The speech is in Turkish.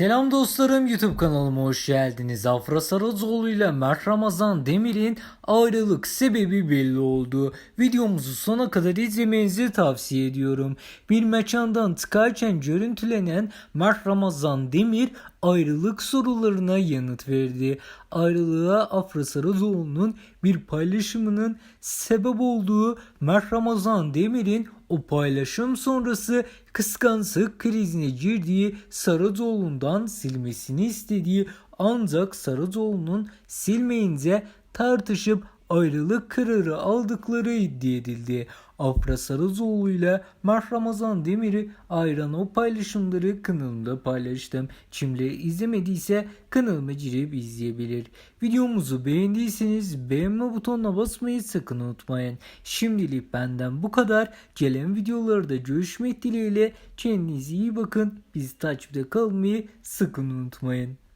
Selam dostlarım YouTube kanalıma hoş geldiniz. Afra Saracoğlu ile Mert Ramazan Demir'in ayrılık sebebi belli oldu. Videomuzu sona kadar izlemenizi tavsiye ediyorum. Bir mekandan çıkarken görüntülenen Mert Ramazan Demir ayrılık sorularına yanıt verdi. Ayrılığa Afra Saracoğlu'nun bir paylaşımının sebep olduğu Mert Ramazan Demir'in o paylaşım sonrası kıskançlık krizine girdiği Saracoğlu'ndan silmesini istediği ancak Saracoğlu'nun silmeyince tartışıp ayrılık kararı aldıkları iddia edildi. Afra Saracoğlu ile Mert Ramazan Demir'i ayıran o paylaşımları kanalımda paylaştım. Kimle izlemediyse kanalıma girip izleyebilir. Videomuzu beğendiyseniz beğenme butonuna basmayı sakın unutmayın. Şimdilik benden bu kadar. Gelen videolarda görüşmek dileğiyle kendinize iyi bakın. Biz takipte kalmayı sakın unutmayın.